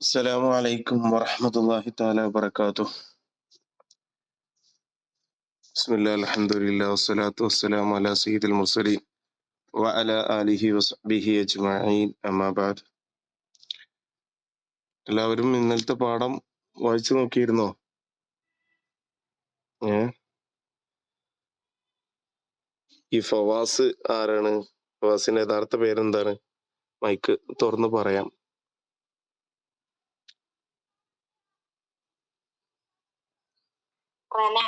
അസ്സലാമു അലൈക്കും വറഹമത്തല്ലാഹി താല വബർക്കാത്തു ബിസ്മില്ലാ അൽഹംദുലില്ലാ വസ്സലാത്തു വസ്സലാമു അലാ സയ്യിദുൽ മുർസലീൻ വഅല ആലിഹി വസ്ബിഹി അജ്മഈൻ. അമ്മാ എല്ലാവരും ഇന്നലത്തെ പാഠം വായിച്ചു നോക്കിയിരുന്നോ? ഏ? ഈ ഫവാസ് ആരാണ്? ഫവാസിന്റെ യഥാർത്ഥ പേരെന്താണ്? മൈക്ക് തുറന്നു പറയാം. റന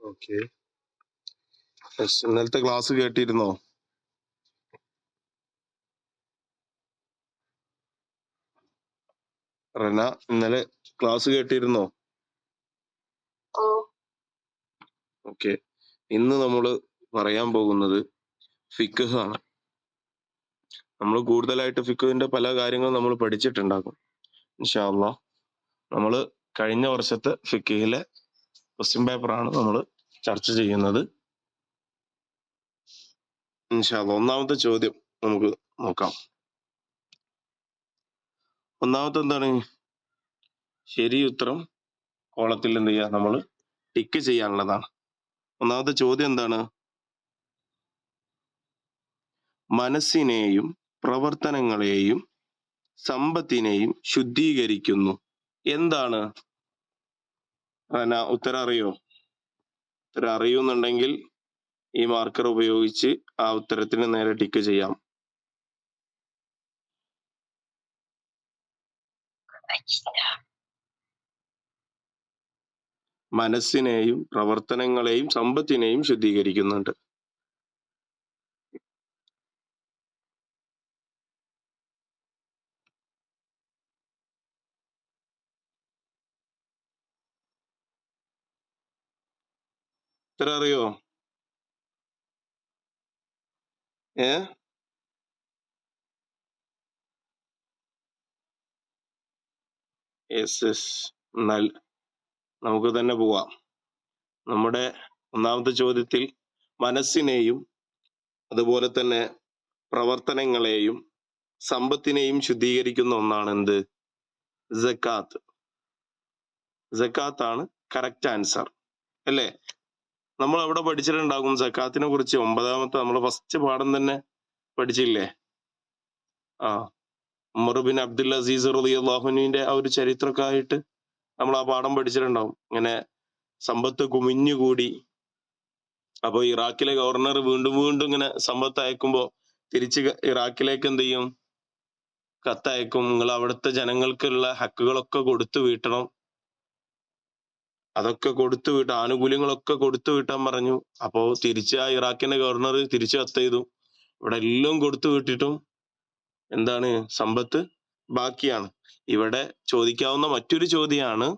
ഓക്കെ ഇന്നലത്തെ ക്ലാസ് കേട്ടിരുന്നോ? റന ഇന്നലെ ക്ലാസ് കേട്ടിരുന്നോ? ഓക്കെ ഇന്ന് നമ്മൾ പറയാൻ പോകുന്നത് ഫിക്കഹ് ആണ്. നമ്മൾ കൂടുതലായിട്ട് ഫിക്കുവിന്റെ പല കാര്യങ്ങളും നമ്മൾ പഠിച്ചിട്ടുണ്ടാകും. ഇൻഷാല്ല നമ്മൾ കഴിഞ്ഞ വർഷത്തെ ഫിഖിലെ ക്വസ്റ്റ്യൻ പേപ്പറാണ് നമ്മൾ ചർച്ച ചെയ്യുന്നത്. ഒന്നാമത്തെ ചോദ്യം നമുക്ക് നോക്കാം. ഒന്നാമത്തെ എന്താണ്? ശരി ഉത്തരം കോളത്തിൽ എന്ത് ചെയ്യുക നമ്മൾ ടിക്ക് ചെയ്യാനുള്ളതാണ്. ഒന്നാമത്തെ ചോദ്യം എന്താണ്? മനസ്സിനെയും പ്രവർത്തനങ്ങളെയും സമ്പത്തിനെയും ശുദ്ധീകരിക്കുന്നു. എന്താണ്? റന ഉത്തരം അറിയോ ഉത്തരം അറിയുന്നുണ്ടെങ്കിൽ ഈ മാർക്കർ ഉപയോഗിച്ച് ആ ഉത്തരത്തിന് നേരെ ടിക്ക് ചെയ്യാം. മനസ്സിനെയും പ്രവർത്തനങ്ങളെയും സമ്പത്തിനെയും ശുദ്ധീകരിക്കുന്നുണ്ട്. ഉത്തരം അറിയോ ഏ? എസ് എസ് എന്നാൽ നമുക്ക് തന്നെ പോവാം. നമ്മുടെ ഒന്നാമത്തെ ചോദ്യത്തിൽ മനസ്സിനെയും അതുപോലെ തന്നെ പ്രവർത്തനങ്ങളെയും സമ്പത്തിനെയും ശുദ്ധീകരിക്കുന്ന ഒന്നാണ് എന്ത് ജക്കാത്ത് ജക്കാത്താണ് കറക്റ്റ് ആൻസർ അല്ലേ? നമ്മൾ അവിടെ പഠിച്ചിട്ടുണ്ടാകും സക്കാത്തിനെ കുറിച്ച്. ഒമ്പതാമത്തെ നമ്മൾ ഫസ്റ്റ് പാഠം തന്നെ പഠിച്ചില്ലേ? ആ. ഉമർ ബിൻ അബ്ദുൽ അസീസ് റുദിയാഹുനുവിന്റെ ആ ഒരു ചരിത്രമൊക്കെ ആയിട്ട് നമ്മൾ ആ പാഠം പഠിച്ചിട്ടുണ്ടാവും ഇങ്ങനെ സമ്പത്ത് കുമിഞ്ഞുകൂടി അപ്പൊ ഇറാഖിലെ ഗവർണർ വീണ്ടും വീണ്ടും ഇങ്ങനെ സമ്പത്ത് അയക്കുമ്പോ തിരിച്ച് ഇറാഖിലേക്ക് എന്ത് ചെയ്യും? കത്തയക്കും. നിങ്ങൾ അവിടുത്തെ ജനങ്ങൾക്കുള്ള ഹക്കുകളൊക്കെ കൊടുത്തു വീട്ടണം. അതൊക്കെ കൊടുത്തു വിട്ട ആനുകൂല്യങ്ങളൊക്കെ കൊടുത്തു വിട്ടാൻ പറഞ്ഞു. അപ്പോ തിരിച്ച് ആ ഇറാഖിന്റെ ഗവർണർ തിരിച്ചു കത്ത് ചെയ്തു. ഇവിടെ എല്ലാം കൊടുത്തു വിട്ടിട്ടും എന്താണ് സമ്പത്ത് ബാക്കിയാണ്. ഇവിടെ ചോദിക്കാവുന്ന മറ്റൊരു ചോദ്യമാണ്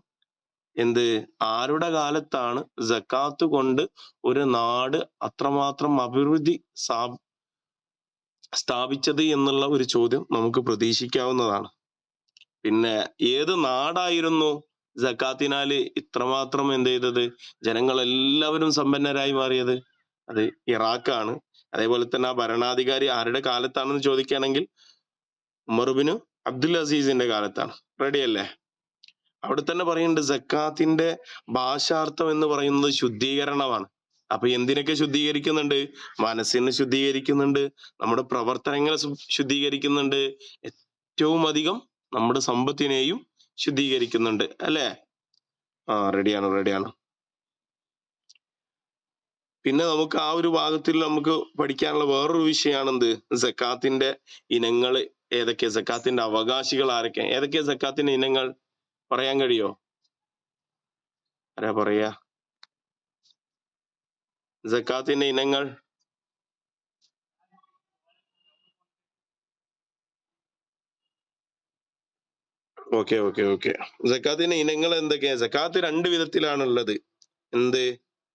എന്ത് ആരുടെ കാലത്താണ് ജക്കാത്ത് കൊണ്ട് ഒരു നാട് അത്രമാത്രം അഭിവൃദ്ധി സ്ഥാ- സ്ഥാപിച്ചത് എന്നുള്ള ഒരു ചോദ്യം നമുക്ക് പ്രതീക്ഷിക്കാവുന്നതാണ്. പിന്നെ ഏത് നാടായിരുന്നു? ജക്കാത്തിനാല് ഇത്രമാത്രം എന്ത് ചെയ്തത്? ജനങ്ങൾ എല്ലാവരും സമ്പന്നരായി മാറിയത്. അത് ഇറാഖാണ്. അതേപോലെ തന്നെ ആ ഭരണാധികാരി ആരുടെ കാലത്താണെന്ന് ചോദിക്കുകയാണെങ്കിൽ ഉമർബിന് അബ്ദുൽ അസീസിന്റെ കാലത്താണ്. റെഡി അല്ലേ? അവിടെ തന്നെ പറയുന്നുണ്ട് ജക്കാത്തിന്റെ ഭാഷാർത്ഥം എന്ന് പറയുന്നത് ശുദ്ധീകരണമാണ്. അപ്പൊ എന്തിനൊക്കെ ശുദ്ധീകരിക്കുന്നുണ്ട്? മനസ്സിനെ ശുദ്ധീകരിക്കുന്നുണ്ട്. നമ്മുടെ പ്രവർത്തനങ്ങളെ ശുദ്ധീകരിക്കുന്നുണ്ട്. ഏറ്റവും അധികം നമ്മുടെ സമ്പത്തിനെയും ശുദ്ധീകരിക്കുന്നുണ്ട് അല്ലേ? ആ റെഡിയാണ് റെഡിയാണ് പിന്നെ നമുക്ക് ആ ഒരു ഭാഗത്തിൽ നമുക്ക് പഠിക്കാനുള്ള വേറൊരു വിഷയമാണ് എന്ത് സക്കാത്തിന്റെ ഇനങ്ങൾ ഏതൊക്കെ? സക്കാത്തിന്റെ അവകാശികൾ ആരൊക്കെ? ഏതൊക്കെ സക്കാത്തിന്റെ ഇനങ്ങൾ? പറയാൻ കഴിയോ? ആരാ പറയാ? സക്കാത്തിന്റെ ഇനങ്ങൾ ഓക്കെ ഓക്കെ ഓക്കെ. ജക്കാത്തിന്റെ ഇനങ്ങൾ എന്തൊക്കെയാ ജക്കാത്ത് രണ്ട് വിധത്തിലാണുള്ളത്. എന്ത്?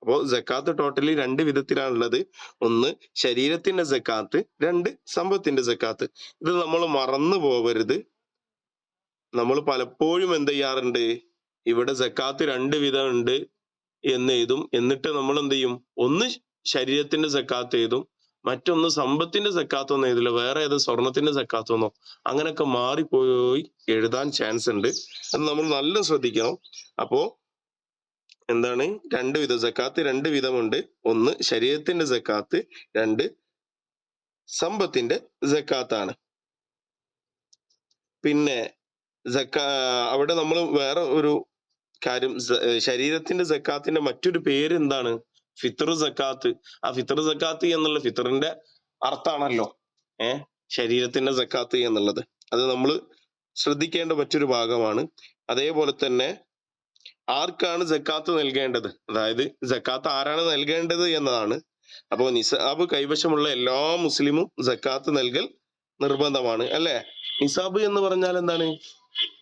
അപ്പോ ജക്കാത്ത് ടോട്ടലി രണ്ട് വിധത്തിലാണുള്ളത്. ഒന്ന് ശരീരത്തിന്റെ ജക്കാത്ത് രണ്ട് സമ്പത്തിന്റെ ജക്കാത്ത് ഇത് നമ്മൾ മറന്നു പോവരുത് നമ്മൾ പലപ്പോഴും എന്ത് ചെയ്യാറുണ്ട്? ഇവിടെ ജക്കാത്ത് രണ്ട് വിധം ഉണ്ട് എന്ന് എഴുതും. എന്നിട്ട് നമ്മൾ എന്ത് ചെയ്യും? ഒന്ന് ശരീരത്തിന്റെ ജക്കാത്ത് എഴുതും. മറ്റൊന്ന് സമ്പത്തിന്റെ സക്കാത്തൊന്നും എഴുതില്ല വേറെ ഏത് സ്വർണത്തിന്റെ സക്കാത്തൊന്നോ അങ്ങനെയൊക്കെ മാറിപ്പോയി എഴുതാൻ ചാൻസ് ഉണ്ട്. അത് നമ്മൾ നല്ല ശ്രദ്ധിക്കണം. അപ്പോ എന്താണ്? രണ്ട് വിധം സക്കാത്ത് രണ്ട് വിധമുണ്ട്. ഒന്ന് ശരീരത്തിന്റെ സക്കാത്ത് രണ്ട് സമ്പത്തിന്റെ സക്കാത്താണ്. പിന്നെ സക്കാ അവിടെ നമ്മൾ വേറെ ഒരു കാര്യം ശരീരത്തിന്റെ സക്കാത്തിന്റെ മറ്റൊരു പേര് എന്താണ്? ഫിത്തർ സക്കാത്ത്. ആ ഫിത്തർ സക്കാത്ത് എന്നുള്ള ഫിത്തറിന്റെ അർത്ഥാണല്ലോ ഏർ ശരീരത്തിന്റെ സക്കാത്ത് എന്നുള്ളത്. അത് നമ്മൾ ശ്രദ്ധിക്കേണ്ട മറ്റൊരു ഭാഗമാണ്. അതേപോലെ തന്നെ ആർക്കാണ് സക്കാത്ത് നൽകേണ്ടത്? അതായത് സക്കാത്ത് ആരാണ് നൽകേണ്ടത് എന്നതാണ്. അപ്പോ നിസാബ് കൈവശമുള്ള എല്ലാ മുസ്ലിമും സക്കാത്ത് നൽകൽ നിർബന്ധമാണ് അല്ലെ? നിസാബ് എന്ന് പറഞ്ഞാൽ എന്താണ്?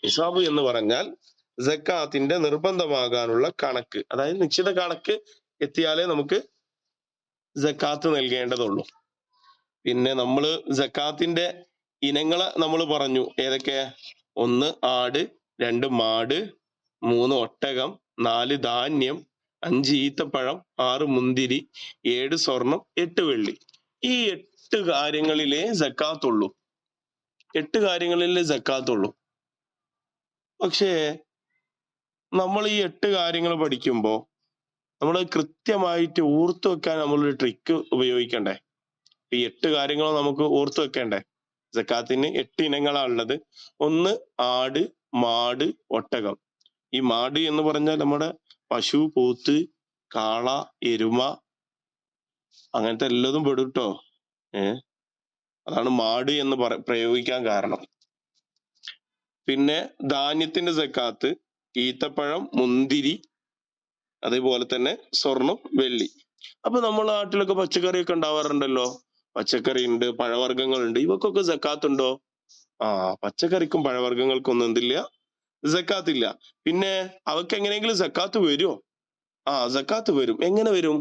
നിസാബ് എന്ന് പറഞ്ഞാൽ സക്കാത്തിന്റെ നിർബന്ധമാകാനുള്ള കണക്ക് അതായത് നിശ്ചിത കണക്ക് എത്തിയാലേ നമുക്ക് ജക്കാത്ത് നൽകേണ്ടതുള്ളൂ. പിന്നെ നമ്മൾ ജക്കാത്തിന്റെ ഇനങ്ങളെ നമ്മൾ പറഞ്ഞു. ഏതൊക്കെ? ഒന്ന് ആട് രണ്ട് മാട് മൂന്ന് ഒട്ടകം നാല് ധാന്യം അഞ്ച് ഈത്തപ്പഴം ആറ് മുന്തിരി ഏഴ് സ്വർണം എട്ട് വെള്ളി. ഈ എട്ട് കാര്യങ്ങളിലേ ജക്കാത്തുള്ളൂ. എട്ട് കാര്യങ്ങളിലേ ജക്കാത്തുള്ളൂ. പക്ഷേ നമ്മൾ ഈ എട്ട് കാര്യങ്ങൾ പഠിക്കുമ്പോ നമ്മൾ കൃത്യമായിട്ട് ഓർത്തു വെക്കാൻ നമ്മളൊരു ട്രിക്ക് ഉപയോഗിക്കണ്ടേ? ഈ എട്ട് കാര്യങ്ങൾ നമുക്ക് ഓർത്തു വെക്കണ്ടേ? സക്കാത്തിന് എട്ട് ഇനങ്ങളാണ് ഉള്ളത്. ഒന്ന് ആട് മാട് ഒട്ടകം. ഈ മാട് എന്ന് പറഞ്ഞാൽ നമ്മുടെ പശു പോത്ത് കാള എരുമ അങ്ങനത്തെ എല്ലാതും പെടും ട്ടോ. ഏ? അതാണ് മാട് എന്ന് പറ പ്രയോഗിക്കാൻ കാരണം. പിന്നെ ധാന്യത്തിന്റെ സക്കാത്ത് ഈത്തപ്പഴം മുന്തിരി അതേപോലെ തന്നെ സ്വർണം വെള്ളി. അപ്പൊ നമ്മളെ നാട്ടിലൊക്കെ പച്ചക്കറിയൊക്കെ ഉണ്ടാവാറുണ്ടല്ലോ. പച്ചക്കറി ഉണ്ട് പഴവർഗങ്ങൾ ഉണ്ട് ഇവക്കൊക്കെ സക്കാത്ത് ഉണ്ടോ ആ പച്ചക്കറിക്കും പഴവർഗങ്ങൾക്കും ഒന്നും എന്തില്ല? സക്കാത്ത് ഇല്ല പിന്നെ അവക്ക് എങ്ങനെയെങ്കിലും ജക്കാത്ത് വരുമോ ആ ജക്കാത്ത് വരും. എങ്ങനെ വരും?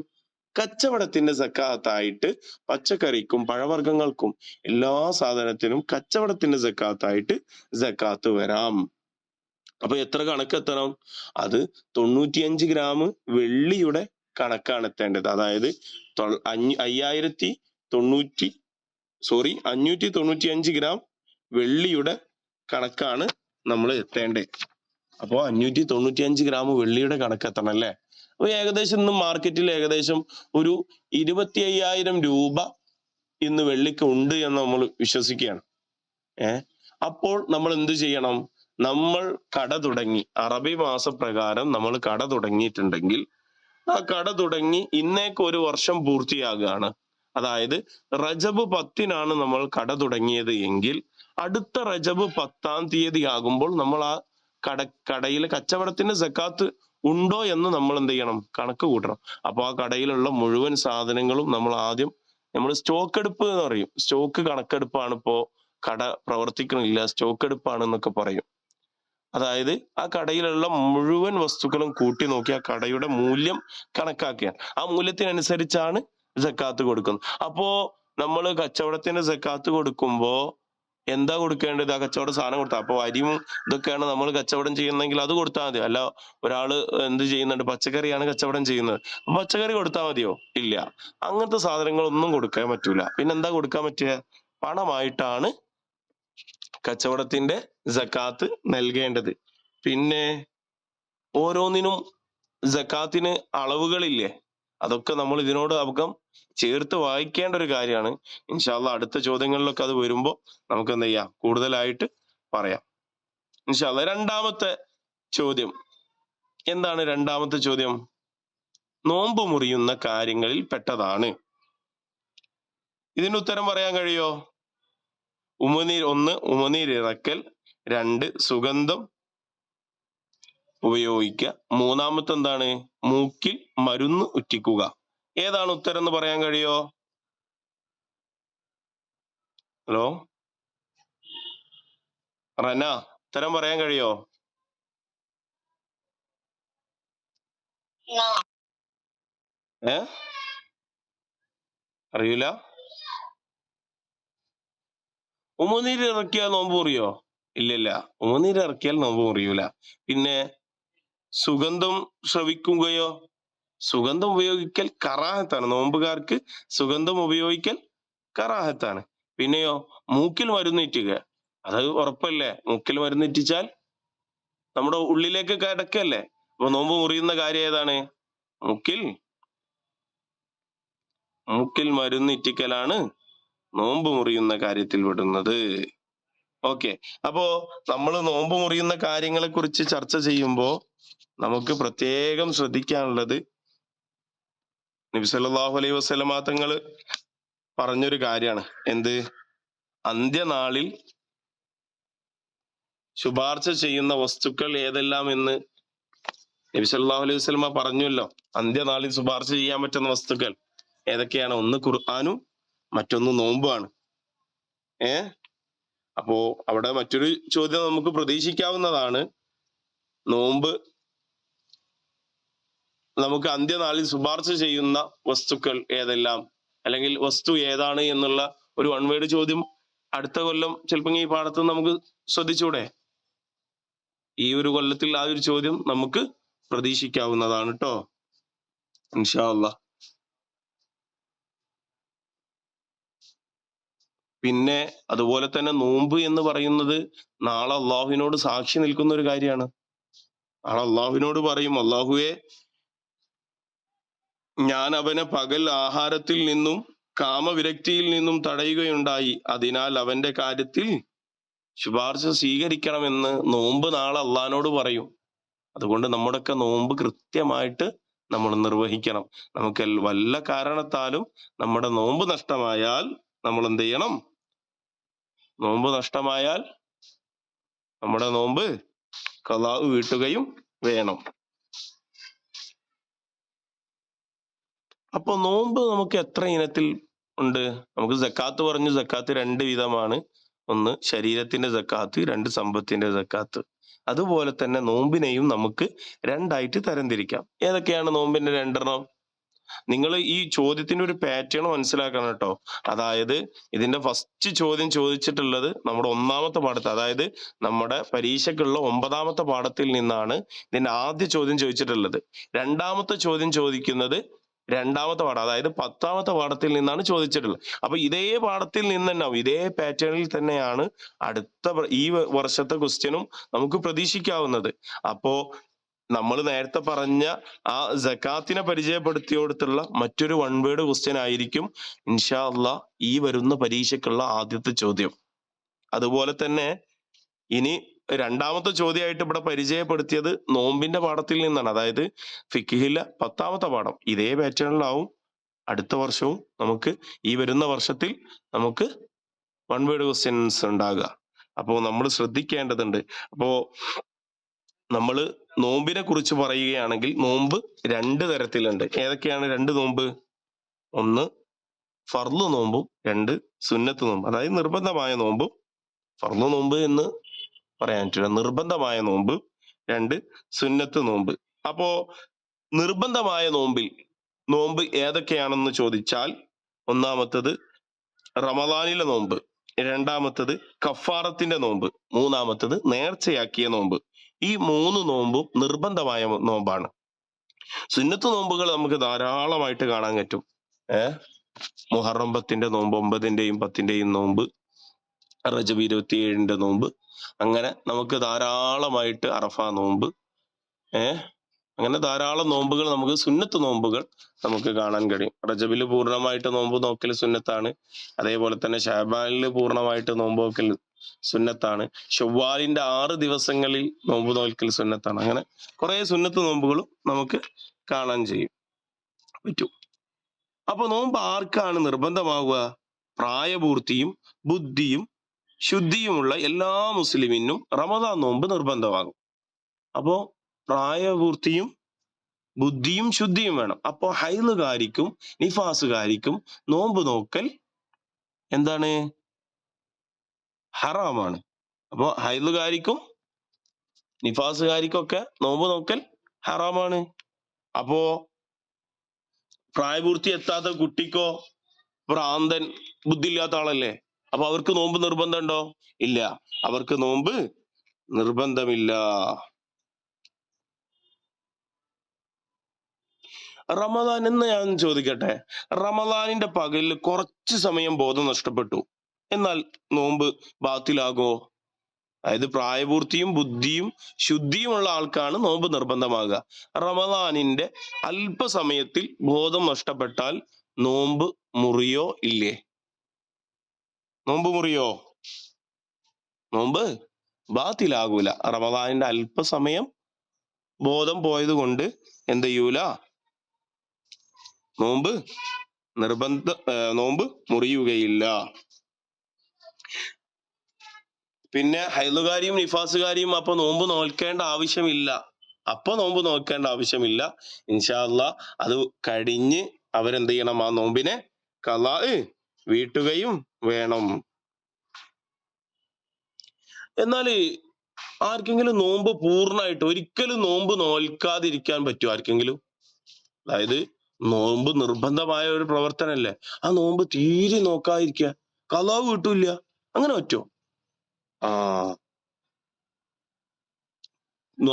കച്ചവടത്തിന്റെ സക്കാത്തായിട്ട് പച്ചക്കറിക്കും പഴവർഗങ്ങൾക്കും എല്ലാ സാധനത്തിനും കച്ചവടത്തിന്റെ സക്കാത്തായിട്ട് സക്കാത്ത് വരാം. അപ്പൊ എത്ര കണക്കെത്തണം? അത് തൊണ്ണൂറ്റിയഞ്ച് ഗ്രാം വെള്ളിയുടെ കണക്കാണ് എത്തേണ്ടത്. അതായത് അയ്യായിരത്തി തൊണ്ണൂറ്റി സോറി അഞ്ഞൂറ്റി തൊണ്ണൂറ്റി അഞ്ച് ഗ്രാം വെള്ളിയുടെ കണക്കാണ് നമ്മൾ എത്തേണ്ടത് അപ്പോൾ അഞ്ഞൂറ്റി തൊണ്ണൂറ്റി അഞ്ച് ഗ്രാം വെള്ളിയുടെ കണക്ക് എത്തണം അല്ലേ? അപ്പൊ ഏകദേശം ഇന്ന് മാർക്കറ്റിൽ ഏകദേശം ഒരു ഇരുപത്തി അയ്യായിരം രൂപ ഇന്ന് വെള്ളിക്ക് ഉണ്ട് എന്ന് നമ്മൾ വിശ്വസിക്കുകയാണ്. ഏ? അപ്പോൾ നമ്മൾ എന്ത് ചെയ്യണം? നമ്മൾ കട തുടങ്ങി. അറബി മാസപ്രകാരം നമ്മൾ കട തുടങ്ങിയിട്ടുണ്ടെങ്കിൽ ആ കട തുടങ്ങി ഇന്നേക്ക് ഒരു വർഷം പൂർത്തിയാകുകയാണ്. അതായത് റജബ് പത്തിനാണ് നമ്മൾ കട തുടങ്ങിയത് എങ്കിൽ അടുത്ത റജബ് പത്താം തീയതി ആകുമ്പോൾ നമ്മൾ ആ കട കടയിൽ കച്ചവടത്തിന്റെ സക്കാത്ത് ഉണ്ടോ എന്ന് നമ്മൾ എന്ത് ചെയ്യണം? കണക്ക് കൂട്ടണം. അപ്പൊ ആ കടയിലുള്ള മുഴുവൻ സാധനങ്ങളും നമ്മൾ ആദ്യം നമ്മൾ സ്റ്റോക്ക് എടുപ്പ് എന്ന് പറയും. സ്റ്റോക്ക് കണക്കെടുപ്പാണ് ഇപ്പോ കട പ്രവർത്തിക്കണില്ല. സ്റ്റോക്ക് എടുപ്പാണ് എന്നൊക്കെ പറയും. അതായത് ആ കടയിലുള്ള മുഴുവൻ വസ്തുക്കളും കൂട്ടി നോക്കി ആ കടയുടെ മൂല്യം കണക്കാക്കുകയാണ് ആ മൂല്യത്തിനനുസരിച്ചാണ് സക്കാത്ത് കൊടുക്കുന്നത്. അപ്പോ നമ്മൾ കച്ചവടത്തിന് സക്കാത്ത് കൊടുക്കുമ്പോ എന്താ കൊടുക്കേണ്ടത്? ആ കച്ചവട സാധനം കൊടുത്താൽ അപ്പൊ അരിയും ഇതൊക്കെയാണ് നമ്മൾ കച്ചവടം ചെയ്യുന്നെങ്കിൽ അത് കൊടുത്താൽ മതി. അല്ല ഒരാൾ എന്ത് ചെയ്യുന്നുണ്ട്? പച്ചക്കറിയാണ് കച്ചവടം ചെയ്യുന്നത്. പച്ചക്കറി കൊടുത്താൽ മതിയോ? ഇല്ല. അങ്ങനത്തെ സാധനങ്ങളൊന്നും കൊടുക്കാൻ പറ്റൂല. പിന്നെന്താ കൊടുക്കാൻ പറ്റുക? പണമായിട്ടാണ് കച്ചവടത്തിന്റെ ജക്കാത്ത് നൽകേണ്ടത്. പിന്നെ ഓരോന്നിനും ജക്കാത്തിന് അളവുകളില്ലേ? അതൊക്കെ നമ്മൾ ഇതിനോട് അപകം ചേർത്ത് വായിക്കേണ്ട ഒരു കാര്യമാണ്. ഇൻഷാല്ല അടുത്ത ചോദ്യങ്ങളിലൊക്കെ അത് വരുമ്പോൾ നമുക്ക് എന്ത് ചെയ്യാം? കൂടുതലായിട്ട് പറയാം. ഇൻഷാല്ല രണ്ടാമത്തെ ചോദ്യം. എന്താണ് രണ്ടാമത്തെ ചോദ്യം? നോമ്പ് മുറിയുന്ന കാര്യങ്ങളിൽ പെട്ടതാണ്. ഇതിന് ഉത്തരം പറയാൻ കഴിയോ? ഉമനീർ ഒന്ന് ഉമനീർ ഇറക്കൽ രണ്ട് സുഗന്ധം ഉപയോഗിക്കുക. മൂന്നാമത്തെ എന്താണ് മൂക്കിൽ മരുന്ന് ഉറ്റിക്കുക. ഏതാണ് ഉത്തരം എന്ന് പറയാൻ കഴിയോ? ഹലോ? റന ഉത്തരം പറയാൻ കഴിയോ? ഏ? അറിയില്ല ഉമനീര് ഇറക്കിയാൽ നോമ്പ് മുറിയോ? ഇല്ലില്ല. ഉമനീര് ഇറക്കിയാൽ നോമ്പ് മുറിയൂല. പിന്നെ സുഗന്ധം ശ്രവിക്കുകയോ? സുഗന്ധം ഉപയോഗിക്കൽ കറാഹത്താണ്. നോമ്പുകാർക്ക് സുഗന്ധം ഉപയോഗിക്കൽ കറാഹത്താണ്. പിന്നെയോ മൂക്കിൽ മരുന്നിറ്റുക അത് ഉറപ്പല്ലേ? മൂക്കിൽ മരുന്നിറ്റിച്ചാൽ നമ്മുടെ ഉള്ളിലേക്ക് കിടക്കല്ലേ അപ്പൊ നോമ്പ് മുറിയുന്ന കാര്യം ഏതാണ്? മൂക്കിൽ. മൂക്കിൽ മരുന്നിറ്റിക്കലാണ് നോമ്പ് മുറിയുന്ന കാര്യത്തിൽ വിടുന്നത്. ഓക്കെ അപ്പോ നമ്മൾ നോമ്പ് മുറിയുന്ന കാര്യങ്ങളെ കുറിച്ച് ചർച്ച ചെയ്യുമ്പോൾ നമുക്ക് പ്രത്യേകം ശ്രദ്ധിക്കാനുള്ളത് നബി സല്ലല്ലാഹു അലൈഹി വസല്ലമ തങ്ങൾ പറഞ്ഞൊരു കാര്യമാണ്. എന്ത്? അന്ത്യനാളിൽ ശുപാർശ ചെയ്യുന്ന വസ്തുക്കൾ ഏതെല്ലാം എന്ന് നബി സല്ലല്ലാഹു അലൈഹി വസ്ലമ പറഞ്ഞല്ലോ അന്ത്യനാളിൽ ശുപാർശ ചെയ്യാൻ പറ്റുന്ന വസ്തുക്കൾ ഏതൊക്കെയാണ്? ഒന്ന് ഖുർആാനും മറ്റൊന്ന് നോമ്പാണ്. ഏ? അപ്പോ അവിടെ മറ്റൊരു ചോദ്യം നമുക്ക് പ്രതീക്ഷിക്കാവുന്നതാണ്. നോമ്പ് നമുക്ക് അന്ത്യനാളിൽ ശുപാർശ ചെയ്യുന്ന വസ്തുക്കൾ ഏതെല്ലാം? അല്ലെങ്കിൽ വസ്തു ഏതാണ് എന്നുള്ള ഒരു വൺ വേർഡ് ചോദ്യം അടുത്ത കൊല്ലം ചിലപ്പോൾ ഈ പാഠത്ത് നമുക്ക് ശ്രദ്ധിച്ചൂടെ? ഈ ഒരു കൊല്ലത്തിൽ ആ ഒരു ചോദ്യം നമുക്ക് പ്രതീക്ഷിക്കാവുന്നതാണ് കേട്ടോ ഇൻഷാ അല്ലാ പിന്നെ അതുപോലെ തന്നെ നോമ്പ് എന്ന് പറയുന്നത് നാളെ അള്ളാഹുവിനോട് സാക്ഷി നിൽക്കുന്ന ഒരു കാര്യമാണ്. നാളെ അള്ളാഹുവിനോട് പറയും അള്ളാഹുവെ ഞാൻ അവനെ പകൽ ആഹാരത്തിൽ നിന്നും കാമവിരക്തിയിൽ നിന്നും തടയുകയുണ്ടായി. അതിനാൽ അവന്റെ കാര്യത്തിൽ ശുപാർശ സ്വീകരിക്കണമെന്ന് നോമ്പ് നാളെ അള്ളഹാനോട് പറയും. അതുകൊണ്ട് നമ്മുടെയൊക്കെ നോമ്പ് കൃത്യമായിട്ട് നമ്മൾ നിർവഹിക്കണം. നമുക്ക് വല്ല കാരണത്താലും നമ്മുടെ നോമ്പ് നഷ്ടമായാൽ നമ്മൾ എന്ത് ചെയ്യണം നോമ്പ് നഷ്ടമായാൽ നമ്മുടെ നോമ്പ് കലാവ് വീട്ടുകയും വേണം. അപ്പൊ നോമ്പ് നമുക്ക് എത്ര ഇനത്തിൽ ഉണ്ട്? നമുക്ക് സക്കാത്ത് പറഞ്ഞു സക്കാത്ത് രണ്ട് വിധമാണ്. ഒന്ന് ശരീരത്തിന്റെ സക്കാത്ത് രണ്ട് സമ്പത്തിന്റെ സക്കാത്ത്. അതുപോലെ തന്നെ നോമ്പിനെയും നമുക്ക് രണ്ടായിട്ട് തരംതിരിക്കാം. ഏതൊക്കെയാണ് നോമ്പിന്റെ രണ്ടെണ്ണം? നിങ്ങൾ ഈ ചോദ്യത്തിന്റെ ഒരു പാറ്റേൺ മനസ്സിലാക്കണം കേട്ടോ. അതായത് ഇതിന്റെ ഫസ്റ്റ് ചോദ്യം ചോദിച്ചിട്ടുള്ളത് നമ്മുടെ ഒന്നാമത്തെ പാഠത്തിൽ അതായത് നമ്മുടെ പരീക്ഷയ്ക്കുള്ള ഒമ്പതാമത്തെ പാഠത്തിൽ നിന്നാണ് ഇതിന്റെ ആദ്യ ചോദ്യം ചോദിച്ചിട്ടുള്ളത്. രണ്ടാമത്തെ ചോദ്യം ചോദിക്കുന്നത് രണ്ടാമത്തെ പാഠം അതായത് പത്താമത്തെ പാഠത്തിൽ നിന്നാണ് ചോദിച്ചിട്ടുള്ളത്. അപ്പൊ ഇതേ പാഠത്തിൽ നിന്ന് തന്നെ ഇതേ പാറ്റേണിൽ തന്നെയാണ് അടുത്ത ഈ വർഷത്തെ ക്വസ്റ്റ്യനും നമുക്ക് പ്രതീക്ഷിക്കാവുന്നത്. അപ്പോ നമ്മൾ നേരത്തെ പറഞ്ഞ ആ ജക്കാത്തിനെ പരിചയപ്പെടുത്തിയോടത്തുള്ള മറ്റൊരു വൺ വേർഡ് ക്വസ്റ്റ്യൻ ആയിരിക്കും ഇൻഷാ അള്ളാ ഈ വരുന്ന പരീക്ഷയ്ക്കുള്ള ആദ്യത്തെ ചോദ്യം. അതുപോലെ തന്നെ ഇനി രണ്ടാമത്തെ ചോദ്യമായിട്ട് ഇവിടെ പരിചയപ്പെടുത്തിയത് നോമ്പിന്റെ പാഠത്തിൽ നിന്നാണ്. അതായത് ഫിക്കിഹില്ല പത്താമത്തെ പാഠം. ഇതേ പാറ്റേണിലാവും അടുത്ത വർഷവും നമുക്ക് ഈ വരുന്ന വർഷത്തിൽ നമുക്ക് വൺ വേർഡ് ക്വസ്റ്റ്യൻസ് ഉണ്ടാകുക അപ്പോൾ നമ്മൾ ശ്രദ്ധിക്കേണ്ടതുണ്ട്. അപ്പോ നമ്മൾ നോമ്പിനെ കുറിച്ച് പറയുകയാണെങ്കിൽ നോമ്പ് രണ്ട് തരത്തിലുണ്ട്. ഏതൊക്കെയാണ് രണ്ട് നോമ്പ്? ഒന്ന് ഫർൾ നോമ്പും രണ്ട് സുന്നത്ത് നോമ്പ്. അതായത് നിർബന്ധമായ നോമ്പും ഫർൾ നോമ്പ് എന്ന് പറയാൻ പറ്റില്ല. നിർബന്ധമായ നോമ്പ് രണ്ട് സുന്നത്ത് നോമ്പ്. അപ്പോ നിർബന്ധമായ നോമ്പിൽ നോമ്പ് ഏതൊക്കെയാണെന്ന് ചോദിച്ചാൽ ഒന്നാമത്തത് റമദാനിലെ നോമ്പ് രണ്ടാമത്തത് കഫാറത്തിന്റെ നോമ്പ് മൂന്നാമത്തത് നേർച്ചയാക്കിയ നോമ്പ്. ഈ മൂന്ന് നോമ്പും നിർബന്ധമായ നോമ്പാണ്. സുന്നത്ത് നോമ്പുകൾ നമുക്ക് ധാരാളമായിട്ട് കാണാൻ പറ്റും. ഏഹ് മുഹറം പത്തിന്റെ നോമ്പ് ഒമ്പതിന്റെയും പത്തിന്റെയും നോമ്പ് റജബ് ഇരുപത്തിയേഴിന്റെ നോമ്പ് അങ്ങനെ നമുക്ക് ധാരാളമായിട്ട് അറഫ നോമ്പ് ഏഹ് അങ്ങനെ ധാരാളം നോമ്പുകൾ നമുക്ക് സുന്നത്ത് നോമ്പുകൾ നമുക്ക് കാണാൻ കഴിയും. റജബിൽ പൂർണമായിട്ട് നോമ്പ് നോക്കൽ സുന്നത്താണ്. അതേപോലെ തന്നെ ഷാബാനിൽ പൂർണമായിട്ട് നോമ്പ് നോക്കൽ സുന്നത്താണ്. ഷവ്വാലിന്റെ ആറ് ദിവസങ്ങളിൽ നോമ്പ് നോൽക്കൽ സുന്നത്താണ്. അങ്ങനെ കുറേ സുന്നത്ത് നോമ്പുകളും നമുക്ക് കാണാൻ ചെയ്യും. പറ്റും. അപ്പൊ നോമ്പ് ആർക്കാണ് നിർബന്ധമാവുക? പ്രായപൂർത്തിയും ബുദ്ധിയും ശുദ്ധിയുമുള്ള എല്ലാ മുസ്ലിമിനും റമദാൻ നോമ്പ് നിർബന്ധമാകും. അപ്പോ പ്രായപൂർത്തിയും ബുദ്ധിയും ശുദ്ധിയും വേണം. അപ്പോ ഹൈലുകാരിക്കും നിഫാസുകാരിക്കും നോമ്പ് നോക്കൽ എന്താണ്? ഹറാമാണ്. അപ്പോ ഹൈലുകാരിക്കും നിഫാസുകാരിക്കൊക്കെ നോമ്പ് നോക്കൽ ഹറാമാണ്. അപ്പോ പ്രായപൂർത്തി എത്താത്ത കുട്ടിക്കോ ഭ്രാന്തൻ ബുദ്ധിയില്ലാത്ത ആളല്ലേ? അപ്പൊ അവർക്ക് നോമ്പ് നിർബന്ധമുണ്ടോ? ഇല്ല. അവർക്ക് നോമ്പ് നിർബന്ധമില്ല. റമദാൻ എന്ന് ഞാൻ ചോദിക്കട്ടെ? റമദാനിന്റെ പകലിൽ കുറച്ച് സമയം ബോധം നഷ്ടപ്പെട്ടു. എന്നാൽ നോമ്പ് ബാത്തിലാകോ അതായത് പ്രായപൂർത്തിയും ബുദ്ധിയും ശുദ്ധിയുമുള്ള ആൾക്കാണ് നോമ്പ് നിർബന്ധമാകുക. റമദാനിന്റെ അല്പസമയത്തിൽ ബോധം നഷ്ടപ്പെട്ടാൽ നോമ്പ് മുറിയോ ഇല്ലേ? നോമ്പ് മുറിയോ? നോമ്പ് ബാത്തിലാകൂല. റമദാനിന്റെ അല്പസമയം ബോധം പോയത് കൊണ്ട് എന്ത് ചെയ്യൂല? നോമ്പ് നിർബന്ധ നോമ്പ് മുറിയുകയില്ല. പിന്നെ ഹൈലുകാരിയും നിഫാസുകാരിയും അപ്പൊ നോമ്പ് നോൽക്കേണ്ട ആവശ്യമില്ല. അപ്പൊ നോമ്പ് നോക്കേണ്ട ആവശ്യമില്ല. ഇൻഷാല്ല അത് കഴിഞ്ഞ് അവരെന്ത് ചെയ്യണം? ആ നോമ്പിനെ കലാ വീട്ടുകയും വേണം. എന്നാൽ ആർക്കെങ്കിലും നോമ്പ് പൂർണമായിട്ട് ഒരിക്കലും നോമ്പ് നോൽക്കാതിരിക്കാൻ പറ്റുമോ ആർക്കെങ്കിലും? അതായത് നോമ്പ് നിർബന്ധമായ ഒരു പ്രവർത്തനല്ലേ ആ നോമ്പ് തീരെ നോക്കാതിരിക്കുക. കലാവ് കിട്ടൂല അങ്ങനെ പറ്റുമോ? ആ.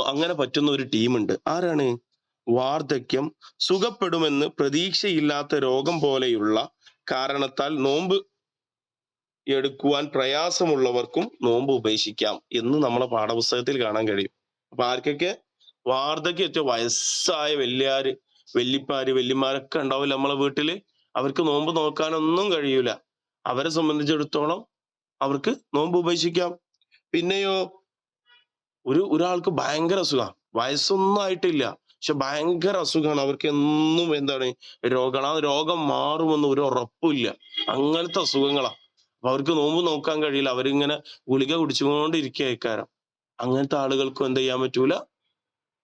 അങ്ങനെ പറ്റുന്ന ഒരു ടീമുണ്ട്. ആരാണ്? വാർദ്ധക്യം സുഖപ്പെടുമെന്ന് പ്രതീക്ഷയില്ലാത്ത രോഗം പോലെയുള്ള കാരണത്താൽ നോമ്പ് എടുക്കുവാൻ പ്രയാസമുള്ളവർക്കും നോമ്പ് ഉപേക്ഷിക്കാം എന്ന് നമ്മളെ പാഠപുസ്തകത്തിൽ കാണാൻ കഴിയും. അപ്പൊ ആർക്കൊക്കെ? വാർദ്ധക്യം എത്തിയ വയസ്സായ വല്യാര് വല്യപ്പാര് വല്യമാരൊക്കെ ഉണ്ടാവില്ല നമ്മളെ വീട്ടിൽ? അവർക്ക് നോമ്പ് നോക്കാനൊന്നും കഴിയൂല. അവരെ സംബന്ധിച്ചിടത്തോളം അവർക്ക് നോമ്പ് ഉപേക്ഷിക്കാം. പിന്നെയോ ഒരു ഒരാൾക്ക് ഭയങ്കര അസുഖമാണ് വയസ്സൊന്നും ആയിട്ടില്ല. പക്ഷെ ഭയങ്കര അസുഖമാണ് അവർക്ക് എന്നും എന്താണ് രോഗമാണ് ആ രോഗം മാറുമെന്ന് ഒരു ഉറപ്പില്ല അങ്ങനത്തെ അസുഖങ്ങളാ. അപ്പൊ അവർക്ക് നോമ്പ് നോക്കാൻ കഴിയില്ല. അവരിങ്ങനെ ഗുളിക കുടിച്ചുകൊണ്ടിരിക്കാരം അങ്ങനത്തെ ആളുകൾക്കും എന്ത് ചെയ്യാൻ പറ്റൂല?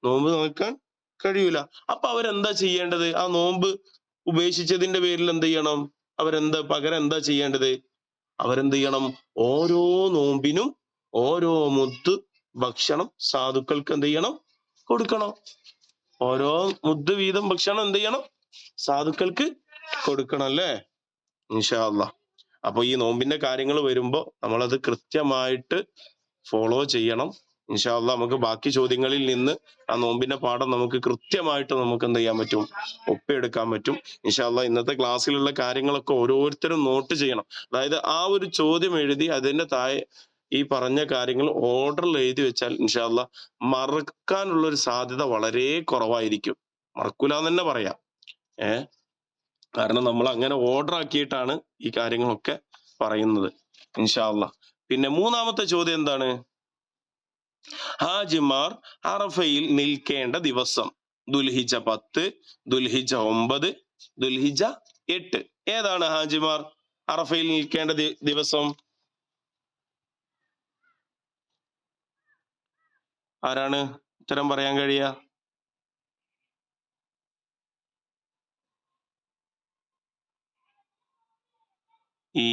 നോമ്പ് നോക്കാൻ കഴിയൂല. അപ്പൊ അവരെന്താ ചെയ്യേണ്ടത്? ആ നോമ്പ് ഉപേക്ഷിച്ചതിന്റെ പേരിൽ എന്ത് ചെയ്യണം? അവരെന്താ പകരം എന്താ ചെയ്യേണ്ടത്? അവരെന്ത് ചെയ്യണം? ഓരോ നോമ്പിനും ഓരോ മുത്ത് ഭക്ഷണം സാധുക്കൾക്ക് എന്ത് ചെയ്യണം? കൊടുക്കണം. ഓരോ മുത്ത് വീതം ഭക്ഷണം എന്ത് ചെയ്യണം? സാധുക്കൾക്ക് കൊടുക്കണം അല്ലേ? ഇൻഷാല്ല അപ്പൊ ഈ നോമ്പിന്റെ കാര്യങ്ങൾ വരുമ്പോ നമ്മളത് കൃത്യമായിട്ട് ഫോളോ ചെയ്യണം. ഇൻഷാല്ല നമുക്ക് ബാക്കി ചോദ്യങ്ങളിൽ നിന്ന് ആ നോമ്പിന്റെ പാഠം നമുക്ക് കൃത്യമായിട്ട് നമുക്ക് എന്ത് ചെയ്യാൻ പറ്റും? ഒപ്പിയെടുക്കാൻ പറ്റും. ഇൻഷാല്ല ഇന്നത്തെ ക്ലാസ്സിലുള്ള കാര്യങ്ങളൊക്കെ ഓരോരുത്തരും നോട്ട് ചെയ്യണം. അതായത് ആ ഒരു ചോദ്യം എഴുതി അതിന്റെ താഴെ ഈ പറഞ്ഞ കാര്യങ്ങൾ ഓർഡറിൽ എഴുതി വെച്ചാൽ ഇൻഷാല്ല മറക്കാനുള്ള ഒരു സാധ്യത വളരെ കുറവായിരിക്കും. മറക്കൂല എന്ന് തന്നെ പറയാം. ഏ? കാരണം നമ്മൾ അങ്ങനെ ഓർഡർ ആക്കിയിട്ടാണ് ഈ കാര്യങ്ങളൊക്കെ പറയുന്നത്. ഇൻഷാല്ല പിന്നെ മൂന്നാമത്തെ ചോദ്യം എന്താണ്? ഹാജിമാർ അറഫയിൽ നിൽക്കേണ്ട ദിവസം. ദുൽഹിജ പത്ത് ദുൽഹിജ ഒമ്പത് ദുൽഹിജ എട്ട്. ഏതാണ് ഹാജിമാർ? അറഫയിൽ നിൽക്കേണ്ട ദിവസം? ആരാണ് ഉത്തരം പറയാൻ കഴിയുക? ഈ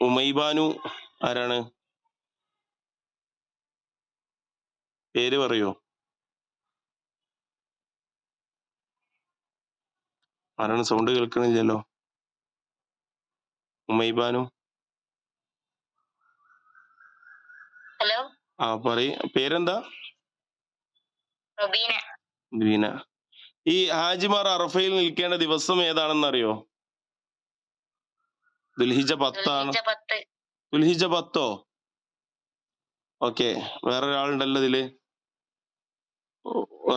ഉമൈബാനു ആരാണ്? പേര് പറയോ? ആരാണ് സൗണ്ട് കേൾക്കണില്ലല്ലോ? ഉമൈബാനു ഹലോ ആ പറയ്. പേരെന്താ? ഗ്രീന ഈ ഹാജിമാർ അറഫയിൽ നിൽക്കേണ്ട ദിവസം ഏതാണെന്ന് അറിയോ ദുൽഹിജ പത്താണ് ദുൽഹിജ പത്തോ? ഓക്കെ. വേറെ ഒരാളുണ്ടല്ലോ ഇതിൽ.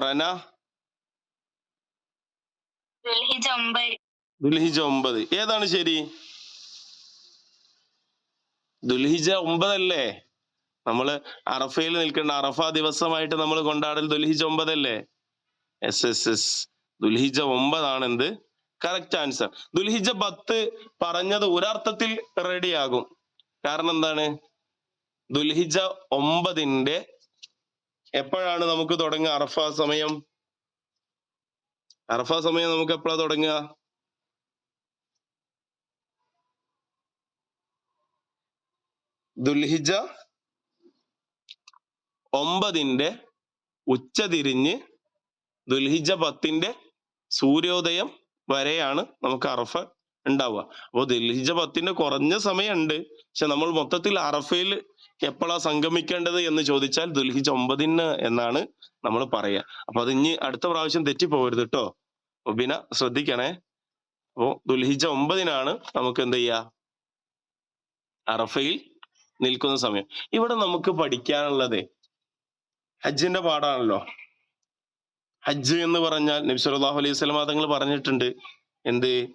റന? ദുൽഹിജ ഒമ്പത്. ഏതാണ് ശരി? ദുൽഹിജ ഒമ്പതല്ലേ? നമ്മൾ അറഫയിൽ നിൽക്കേണ്ട അറഫ ദിവസമായിട്ട് നമ്മൾ കൊണ്ടാടൽ ദുൽഹിജ ഒമ്പതല്ലേ? എസ് എസ് എസ് ദുൽഹിജ ഒമ്പതാണ് എന്ത് കറക്റ്റ് ആൻസർ ദുൽഹിജ പത്ത് പറഞ്ഞത് ഒരർത്ഥത്തിൽ റെഡിയാകും കാരണം എന്താണ്? ദുൽഹിജ ഒമ്പതിന്റെ എപ്പോഴാണ് നമുക്ക് തുടങ്ങുക? അറഫ സമയം. അറഫ സമയം നമുക്ക് എപ്പോഴാ തുടങ്ങുക? ദുൽഹിജ ഒമ്പതിന്റെ ഉച്ച തിരിഞ്ഞ് ദുൽഹിജ പത്തിന്റെ സൂര്യോദയം വരെയാണ് നമുക്ക് അറഫ ഉണ്ടാവുക. അപ്പൊ ദുൽഹിജ പത്തിന്റെ കുറഞ്ഞ സമയമുണ്ട്. പക്ഷെ നമ്മൾ മൊത്തത്തിൽ അറഫയിൽ എപ്പോഴാ സംഗമിക്കേണ്ടത് എന്ന് ചോദിച്ചാൽ ദുൽഹിജ ഒമ്പതിന് എന്നാണ് നമ്മൾ പറയുക. അപ്പൊ അത് ഇനി അടുത്ത പ്രാവശ്യം തെറ്റിപ്പോകരുത് കേട്ടോ. ഒബിന ശ്രദ്ധിക്കണേ. അപ്പോ ദുൽഹിജ ഒമ്പതിനാണ് നമുക്ക് എന്ത് ചെയ്യാ അറഫയിൽ നിൽക്കുന്ന സമയം. ഇവിടെ നമുക്ക് പഠിക്കാനുള്ളത് ഹജ്ജിന്റെ പാടാണല്ലോ. ഹജ്ജ് എന്ന് പറഞ്ഞാൽ നബി സല്ലല്ലാഹു അലൈഹി വസല്ലമ തങ്ങൾ പറഞ്ഞിട്ടുണ്ട്. എന്ത്?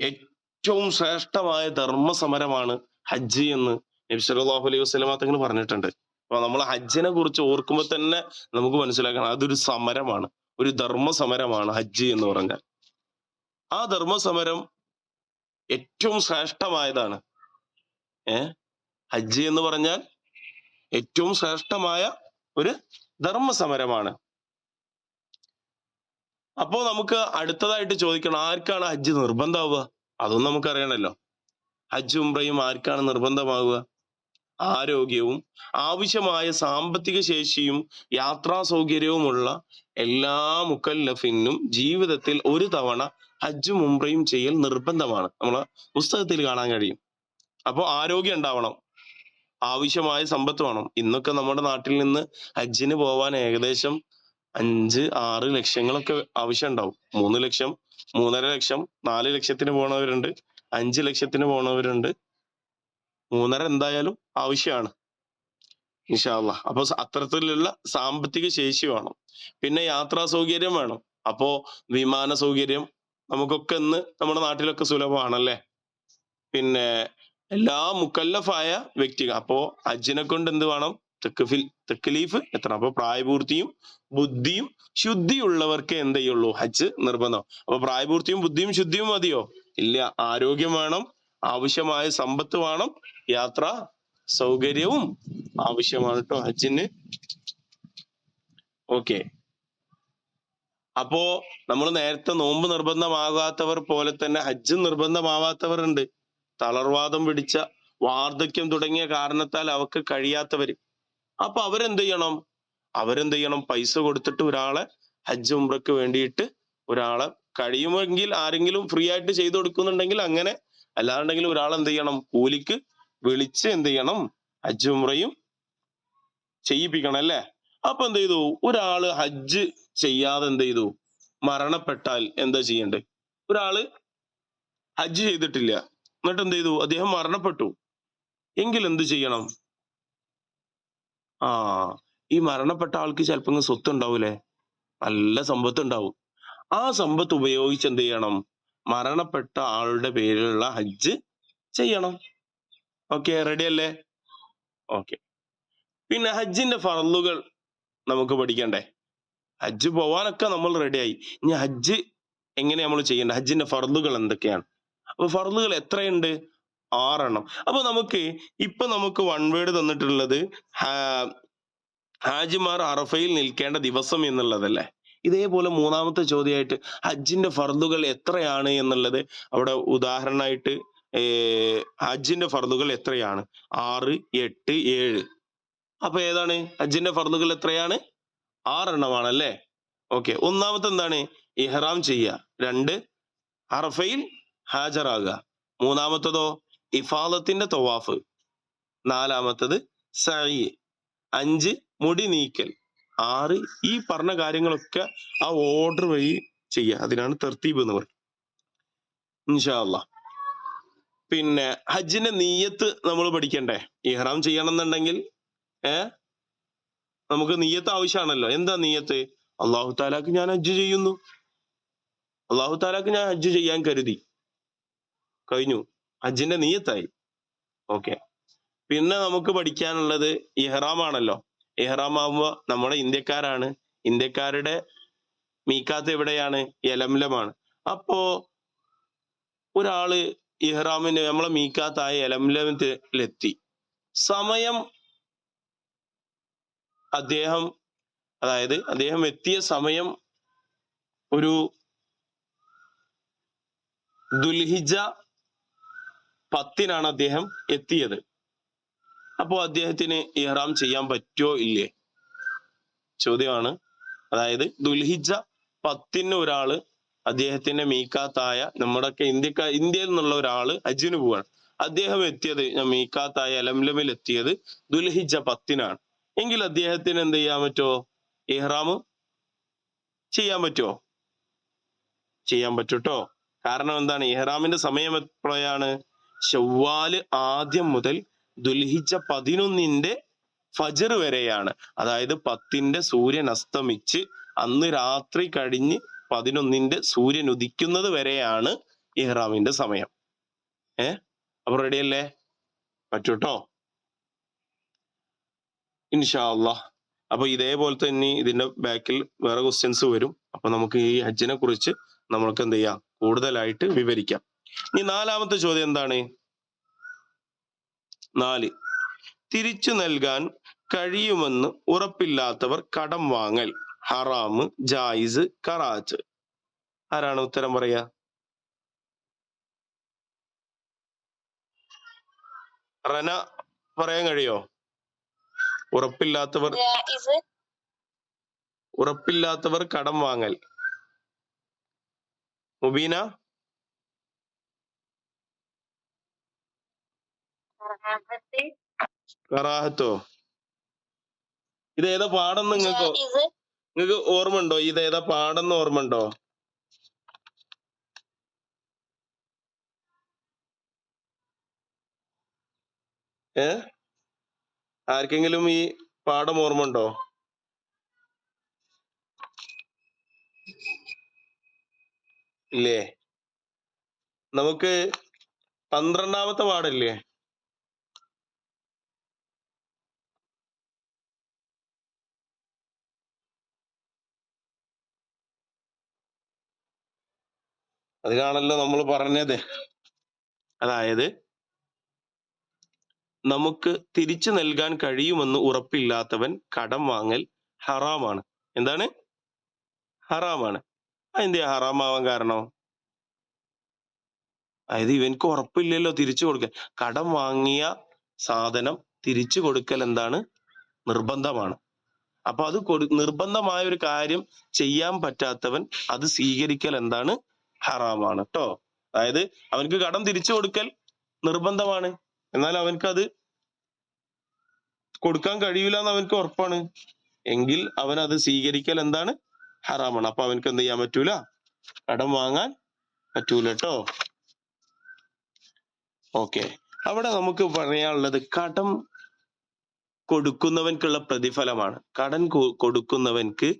ഏറ്റവും ശ്രേഷ്ഠമായ ധർമ്മ സമരമാണ് ഹജ്ജ് എന്ന് നബി സല്ലല്ലാഹു അലൈഹി വസ്ലമ തങ്ങൾ പറഞ്ഞിട്ടുണ്ട്. അപ്പൊ നമ്മൾ ഹജ്ജിനെ കുറിച്ച് ഓർക്കുമ്പോൾ തന്നെ നമുക്ക് മനസ്സിലാക്കണം. അതൊരു സമരമാണ്. ഒരു ധർമ്മ സമരമാണ് ഹജ്ജ് എന്ന് പറഞ്ഞാൽ. ആ ധർമ്മ സമരം ഏറ്റവും ശ്രേഷ്ഠമായതാണ്. ഏ? ഹജ്ജ് എന്ന് പറഞ്ഞാൽ ഏറ്റവും ശ്രേഷ്ഠമായ ഒരു ധർമ്മ സമരമാണ് അപ്പോ നമുക്ക് അടുത്തതായിട്ട് ചോദിക്കണം ആർക്കാണ് ഹജ്ജ് നിർബന്ധമാവുക? അതൊന്നും നമുക്കറിയണല്ലോ. ഹജ്ജ് ഉംറയും ആർക്കാണ് നിർബന്ധമാവുക? ആരോഗ്യവും ആവശ്യമായ സാമ്പത്തിക ശേഷിയും യാത്രാ സൗകര്യവുമുള്ള എല്ലാ മുക്കല്ലഫിനും ജീവിതത്തിൽ ഒരു തവണ ഹജ്ജും ഉംറയും ചെയ്യൽ നിർബന്ധമാണ്. നമ്മളെ പുസ്തകത്തിൽ കാണാൻ കഴിയും. അപ്പോൾ ആരോഗ്യം ഉണ്ടാവണം. ആവശ്യമായ സമ്പത്ത് വേണം. ഇന്നൊക്കെ നമ്മുടെ നാട്ടിൽ നിന്ന് ഹജ്ജിന് പോവാൻ ഏകദേശം അഞ്ച് ആറ് ലക്ഷങ്ങളൊക്കെ ആവശ്യം ഉണ്ടാവും. മൂന്ന് ലക്ഷം മൂന്നര ലക്ഷം നാല് ലക്ഷത്തിന് പോണവരുണ്ട് അഞ്ച് ലക്ഷത്തിന് പോണവരുണ്ട്. മൂന്നര എന്തായാലും ആവശ്യമാണ്. ഇൻഷാല്ല അപ്പൊ അത്തരത്തിലുള്ള സാമ്പത്തിക ശേഷി വേണം. പിന്നെ യാത്രാ സൗകര്യം വേണം. അപ്പോ വിമാന സൗകര്യം നമുക്കൊക്കെ ഇന്ന് നമ്മുടെ നാട്ടിലൊക്കെ സുലഭമാണല്ലേ? പിന്നെ എല്ലാ മുക്കല്ലഫായ വ്യക്തികൾ അപ്പോ ഹജ്ജിനെ കൊണ്ട് എന്ത് വേണം? തെക്കുഫിൽ തെക്കലീഫ് എത്ര അപ്പൊ പ്രായപൂർത്തിയും ബുദ്ധിയും ശുദ്ധിയുള്ളവർക്ക് എന്ത് ചെയ്യുള്ളൂ? ഹജ്ജ് നിർബന്ധം. അപ്പൊ പ്രായപൂർത്തിയും ബുദ്ധിയും ശുദ്ധിയും മതിയോ? ഇല്ല. ആരോഗ്യം വേണം ആവശ്യമായ സമ്പത്ത് വേണം യാത്ര സൗകര്യവും ആവശ്യമാണ് കേട്ടോ ഹജ്ജിന്. ഓക്കെ. അപ്പോ നമ്മൾ നേരത്തെ നോമ്പ് നിർബന്ധമാകാത്തവർ പോലെ തന്നെ ഹജ്ജ് നിർബന്ധമാവാത്തവർ ഉണ്ട് തളർവാദം പിടിച്ച വാർദ്ധക്യം തുടങ്ങിയ കാരണത്താൽ അവർക്ക് കഴിയാത്തവര്. അപ്പൊ അവരെന്ത് ചെയ്യണം? അവരെന്ത് ചെയ്യണം? പൈസ കൊടുത്തിട്ട് ഒരാളെ ഹജ്ജ് ഉംറക്ക് വേണ്ടിയിട്ട് ഒരാളെ കഴിയുമെങ്കിൽ ആരെങ്കിലും ഫ്രീ ആയിട്ട് ചെയ്തു കൊടുക്കുന്നുണ്ടെങ്കിൽ അങ്ങനെ അല്ലാണ്ടെങ്കിൽ ഒരാൾ എന്ത് ചെയ്യണം? കൂലിക്ക് വിളിച്ച് എന്ത് ചെയ്യണം? ഹജ്ജ് ഉംറയും ചെയ്യിപ്പിക്കണം അല്ലേ? അപ്പൊ എന്ത് ചെയ്തു? ഒരാൾ ഹജ്ജ് ചെയ്യാതെ എന്ത് ചെയ്തു? മരണപ്പെട്ടാൽ എന്താ ചെയ്യണ്ടേ ഒരാൾ ഹജ്ജ് ചെയ്തിട്ടില്ല. എന്നിട്ട് എന്ത് ചെയ്തു അദ്ദേഹം മരണപ്പെട്ടു. എങ്കിൽ എന്ത് ചെയ്യണം? ആ ഈ മരണപ്പെട്ട ആൾക്ക് ചിലപ്പോ ഇങ്ങ് സ്വത്ത് ഉണ്ടാവൂലേ നല്ല സമ്പത്ത് ഉണ്ടാവും ആ സമ്പത്ത് ഉപയോഗിച്ച് എന്ത് ചെയ്യണം? മരണപ്പെട്ട ആളുടെ പേരിലുള്ള ഹജ്ജ് ചെയ്യണം. ഓക്കെ റെഡി അല്ലേ? ഓക്കെ. പിന്നെ ഹജ്ജിന്റെ ഫറലുകൾ നമുക്ക് പഠിക്കണ്ടേ? ഹജ്ജ് പോവാനൊക്കെ നമ്മൾ റെഡിയായി ഇനി ഹജ്ജ് എങ്ങനെ നമ്മൾ ചെയ്യേണ്ടത്? ഹജ്ജിന്റെ ഫറലുകൾ എന്തൊക്കെയാണ്? അപ്പൊ ഫറലുകൾ എത്രയുണ്ട്? ആറെണ്ണം. അപ്പൊ നമുക്ക് ഇപ്പൊ നമുക്ക് വൺ വേർഡ് തന്നിട്ടുള്ളത് ഹാജിമാർ അറഫയിൽ നിൽക്കേണ്ട ദിവസം എന്നുള്ളതല്ലേ? ഇതേപോലെ മൂന്നാമത്തെ ചോദ്യമായിട്ട് ഹജ്ജിന്റെ ഫർദുകൾ എത്രയാണ് എന്നുള്ളത് അവിടെ ഉദാഹരണമായിട്ട് ഹജ്ജിന്റെ ഫർദുകൾ എത്രയാണ്? ആറ് എട്ട് ഏഴ്. അപ്പൊ ഏതാണ്? ഹജ്ജിന്റെ ഫർദുകൾ എത്രയാണ്? ആറെണ്ണമാണല്ലേ? ഓക്കെ ഒന്നാമത്തെ എന്താണ് ഇഹ്റാം ചെയ്യുക. രണ്ട് അറഫയിൽ ഹാജരാകുക. മൂന്നാമത്തതോ ഇഫാദത്തിന്റെ തൊവാഫ്. നാലാമത്തത് സഈ. അഞ്ച് മുടി നീക്കൽ. ആറ് ഈ പറഞ്ഞ കാര്യങ്ങളൊക്കെ ആ ഓർഡർ വഴി ചെയ്യുക. അതിനാണ് തെർത്തീബ് എന്ന് പറയുന്നത്. ഇൻഷാല്ല പിന്നെ ഹജ്ജിന്റെ നീയത്ത് നമ്മൾ പഠിക്കണ്ടേ? ഇഹ്റാം ചെയ്യണം എന്നുണ്ടെങ്കിൽ ഏ? നമുക്ക് നീയത്ത് ആവശ്യമാണല്ലോ. എന്താ നീയത്ത്? അള്ളാഹു താലാക്ക് ഞാൻ ഹജ്ജ് ചെയ്യുന്നു. അള്ളാഹു താലാക്ക് ഞാൻ ഹജ്ജ് ചെയ്യാൻ കരുതി. കഴിഞ്ഞു. ഹജ്ജിന്റെ നീയത്തായി. ഓക്കെ പിന്നെ നമുക്ക് പഠിക്കാനുള്ളത് ഇഹ്റാം ആണല്ലോ ഇഹ്റാം ആകുമ്പോൾ നമ്മുടെ ഇന്ത്യക്കാരാണ്. ഇന്ത്യക്കാരുടെ മീക്കാത്ത് എവിടെയാണ്? യലംലമാണ് അപ്പോ ഒരാൾ ഇഹ്റാമിന് നമ്മളെ മീക്കാത്തായ യലംലത്തിലെത്തി സമയം അദ്ദേഹം അതായത് അദ്ദേഹം എത്തിയ സമയം ഒരു ദുൽഹിജ പത്തിനാണ് അദ്ദേഹം എത്തിയത്. അപ്പോ അദ്ദേഹത്തിന് ഇഹ്റാം ചെയ്യാൻ പറ്റുമോ ഇല്ലേ? ചോദ്യമാണ്. അതായത് ദുൽഹിജ പത്തിന് ഒരാൾ അദ്ദേഹത്തിന്റെ മീക്കാത്തായ നമ്മുടെയൊക്കെ ഇന്ത്യക്ക ഇന്ത്യയിൽ നിന്നുള്ള ഒരാൾ ഹജ്ജിന് പോവാണ്. അദ്ദേഹം എത്തിയത് മീക്കാത്തായ ലംലമിൽ എത്തിയത് ദുൽഹിജ പത്തിനാണ്. എങ്കിൽ അദ്ദേഹത്തിന് എന്ത് ചെയ്യാൻ പറ്റുമോ ഇഹ്റാം ചെയ്യാൻ പറ്റുമോ ചെയ്യാൻ പറ്റൂട്ടോ? കാരണം എന്താണ്? ഇഹ്റാമിന്റെ സമയം എപ്പോഴാണ്? ഷവ്വാൽ ആദ്യം മുതൽ ദുൽഹിജ പതിനൊന്നിന്റെ ഫജർ വരെയാണ്. അതായത് പത്തിന്റെ സൂര്യൻ അസ്തമിച്ച് അന്ന് രാത്രി കഴിഞ്ഞ് പതിനൊന്നിന്റെ സൂര്യൻ ഉദിക്കുന്നത് വരെയാണ് ഇഹ്റാമിന്റെ സമയം. ഏ? അപ്പൊ റെഡി അല്ലേ? പറ്റൂട്ടോ? ഇൻഷാ അള്ളാ അപ്പൊ ഇതേപോലെ തന്നെ ഇതിന്റെ ബാക്കിൽ വേറെ ക്വസ്റ്റ്യൻസ് വരും. അപ്പൊ നമുക്ക് ഈ ഹജ്ജിനെ കുറിച്ച് നമ്മൾക്ക് എന്ത് ചെയ്യാം? കൂടുതലായിട്ട് വിവരിക്കാം. ഇനി നാലാമത്തെ ചോദ്യം എന്താണ്? നാല്. തിരിച്ചു നൽകാൻ കഴിയുമെന്ന് ഉറപ്പില്ലാത്തവർ കടം വാങ്ങൽ ഹറാമ് ജായിസ് കറാച്ച്. ആരാണ് ഉത്തരം പറയാ? റന പറയാൻ കഴിയോ? ഉറപ്പില്ലാത്തവർ ഉറപ്പില്ലാത്തവർ കടം വാങ്ങൽ. മുബീന? കറാഹത്ത് കറാഹത്തോ. ഇത് ഏതാ പാഠം നിങ്ങൾക്ക് നിങ്ങൾക്ക് ഓർമ്മ ഉണ്ടോ ഇത് ഏതാ പാഠം ഓർമ്മ ഉണ്ടോ ഏ? ആർക്കെങ്കിലും ഈ പാഠം ഓർമ്മ ഉണ്ടോ ഇല്ലേ? നമുക്ക് പന്ത്രണ്ടാമത്തെ പാഠല്ലേ അതിലാണല്ലോ നമ്മൾ പറഞ്ഞത്. അതായത് നമുക്ക് തിരിച്ചു നൽകാൻ കഴിയുമെന്ന് ഉറപ്പില്ലാത്തവൻ കടം വാങ്ങൽ ഹറാമാണ്. എന്താണ്? ഹറാമാണ്. അതെന്താ ഹറാമാവാൻ കാരണം? അതായത് ഇവനക്ക് ഉറപ്പില്ലല്ലോ തിരിച്ചു കൊടുക്കൽ കടം വാങ്ങിയ സാധനം തിരിച്ചു കൊടുക്കൽ എന്താണ്? നിർബന്ധമാണ്. അപ്പൊ അത് നിർബന്ധമായ ഒരു കാര്യം ചെയ്യാൻ പറ്റാത്തവൻ അത് സ്വീകരിക്കൽ എന്താണ്? ഹറാമാണ് ട്ടോ. അതായത് അവനക്ക് കടം തിരിച്ചു കൊടുക്കൽ നിർബന്ധമാണ്. എന്നാൽ അവനക്ക് അത് കൊടുക്കാൻ കഴിയില്ല എന്ന് അവനക്ക് ഉറപ്പാണ്. എങ്കിൽ അവൻ അത് സ്വീകരിക്കൽ എന്താണ്? ഹറാമാണ്. അപ്പൊ അവനക്ക് എന്ത് ചെയ്യാൻ പറ്റൂല? കടം വാങ്ങാൻ പറ്റൂല ട്ടോ. ഓക്കെ. അവിടെ നമുക്ക് പറയാനുള്ളത് കടം കൊടുക്കുന്നവൻക്കുള്ള പ്രതിഫലമാണ്. കടം കൊ- കൊടുക്കുന്നവൻക്ക്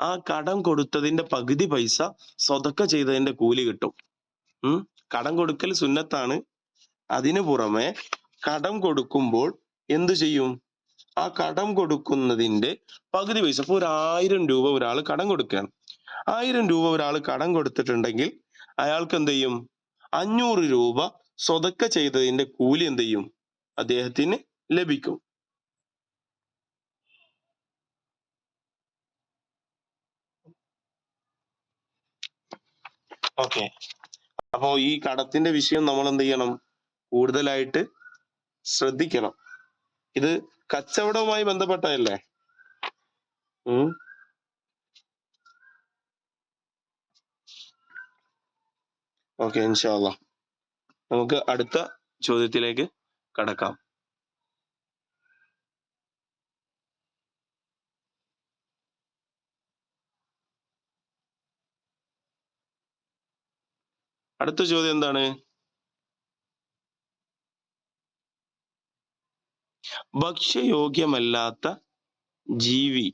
ആ കടം കൊടുത്തതിന്റെ പകുതി പൈസ സ്വതക്ക ചെയ്തതിന്റെ കൂലി കിട്ടും. ഉം? കടം കൊടുക്കൽ സുന്നത്താണ്. അതിനു പുറമെ കടം കൊടുക്കുമ്പോൾ എന്തു ചെയ്യും? ആ കടം കൊടുക്കുന്നതിന്റെ പകുതി പൈസ ഇപ്പൊ ഒരായിരം രൂപ ഒരാൾ കടം കൊടുക്കുകയാണ്. ആയിരം രൂപ ഒരാൾ കടം കൊടുത്തിട്ടുണ്ടെങ്കിൽ അയാൾക്ക് എന്ത് ചെയ്യും? അഞ്ഞൂറ് രൂപ സ്വതക്ക ചെയ്തതിന്റെ കൂലി എന്ത് ചെയ്യും? അദ്ദേഹത്തിന് ലഭിക്കും. ഓക്കെ. അപ്പോ ഈ കടത്തിന്റെ വിഷയം നമ്മൾ എന്ത് ചെയ്യണം കൂടുതലായിട്ട് ശ്രദ്ധിക്കണം. ഇത് കച്ചവടവുമായി ബന്ധപ്പെട്ടതല്ലേ? ഉം. ഓക്കെ ഇൻഷാല്ല നമുക്ക് അടുത്ത ചോദ്യത്തിലേക്ക് കടക്കാം. അടുത്ത ചോദ്യം എന്താണ്? ഭക്ഷ്യയോഗ്യമല്ലാത്ത ജീവി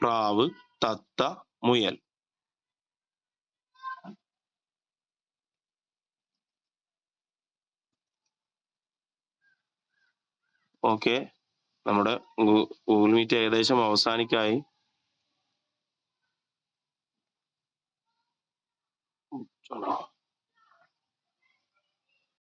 പ്രാവ് തത്ത മുയൽ. ഓക്കെ. നമ്മുടെ ഗൂഗിൾ മീറ്റ് ഏകദേശം അവസാനിക്കായി. 这么着